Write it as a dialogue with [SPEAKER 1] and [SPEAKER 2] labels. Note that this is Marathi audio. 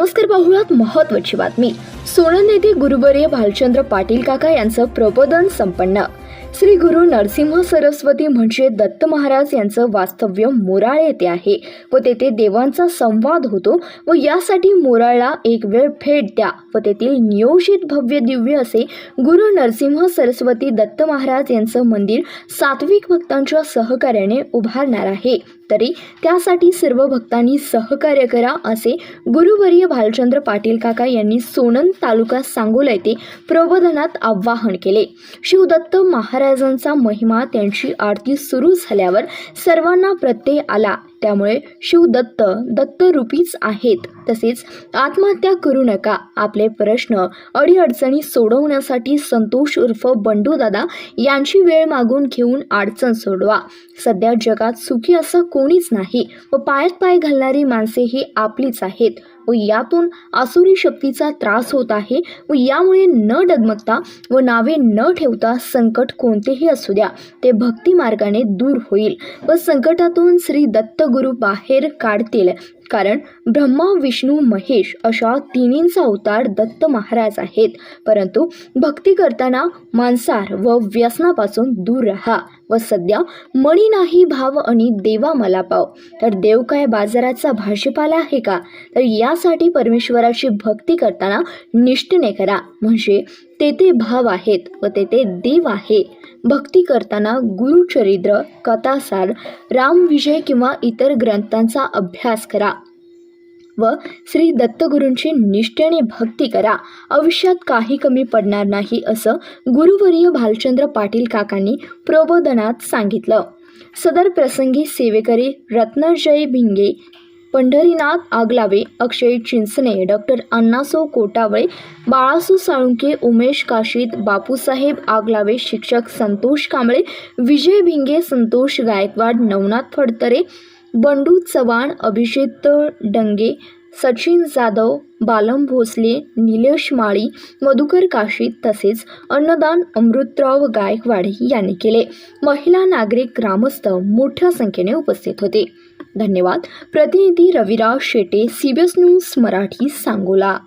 [SPEAKER 1] नमस्कार पाहुयात महत्वाची बातमी. सोनल येथे गुरुवर्य भालचंद्र पाटील काका यांचं प्रबोधन संपन्न. श्री गुरु नरसिंह सरस्वती म्हणजे दत्त महाराज यांचं वास्तव्य मोराळ येथे आहे व तेथे देवांचा संवाद होतो व यासाठी मोराळला एक वेळ भेट द्या व तेथील नियोजित भव्य दिव्य असे गुरु नरसिंह सरस्वती दत्त महाराज यांचं मंदिर सात्विक भक्तांच्या सहकार्याने उभारणार आहे. तरी त्यासाठी सर्व भक्तांनी सहकार्य करा असे गुरुवर्य भालचंद्र पाटील काका यांनी सोनंद तालुका सांगोला येथे प्रबोधनात आवाहन केले. शिवदत्त महाराजांचा महिमा त्यांची आरती सुरू झाल्यावर सर्वांना प्रत्यय आला. त्यामुळे शिवदत्त दत्तरूपीच आहेत. तसेच आत्महत्या करू नका. आपले प्रश्न अडीअडचणी सोडवण्यासाठी संतोष उर्फ बंडूदादा यांची वेळ मागून घेऊन अडचण सोडवा. सध्या जगात सुखी असं कोणीच नाही व पायात पाय घालणारी माणसे ही आपलीच आहेत. व यातून आसुरी शक्तीचा त्रास होत आहे व यामुळे न डगमगता व नावे न ठेवता संकट कोणतेही असू द्या ते भक्ती मार्गाने दूर होईल. व संकटातून श्री दत्तगुरु बाहेर काढतील. कारण ब्रह्मा विष्णू महेश अशा तिन्हींचा अवतार दत्त महाराज आहेत. परंतु भक्ती करताना मांसार व व्यसनापासून दूर राहा व सध्या मणी नाही भाव आणि देवा मला पाव. तर देव काय बाजाराचा भाजीपाला आहे का? तर यासाठी परमेश्वराची भक्ती करताना निष्ठेने करा. म्हणजे तेथे भाव आहेत व तेथे देव आहे. भक्ती करताना गुरुचरित्र कथासार रामविजय किंवा इतर ग्रंथांचा अभ्यास करा व श्री दत्तगुरूंची निष्ठेने भक्ती करा. आयुष्यात काही कमी पडणार नाही असं गुरुवर्य भालचंद्र पाटील काकांनी प्रबोधनात सांगितलं. सदर प्रसंगी सेवेकरी रत्नजय भिंगे पंढरीनाथ आगलावे अक्षय चिंचणे डॉक्टर अण्णासो कोटावळे बाळासू साळुंके उमेश काशीद बापूसाहेब आगलावे शिक्षक संतोष कांबळे विजय भिंगे संतोष गायकवाड नवनाथ फडतरे बंडू चव्हाण अभिजित डंगे सचिन जाधव बालम भोसले निलेश माळी मधुकर काशीद तसेच अन्नदान अमृतराव गायकवाड यांनी केले. महिला नागरिक ग्रामस्थ मोठ्या संख्येने उपस्थित होते. धन्यवाद. प्रतिनिधी रविराज शेटे सीबीएस न्यूज मराठी सांगोला.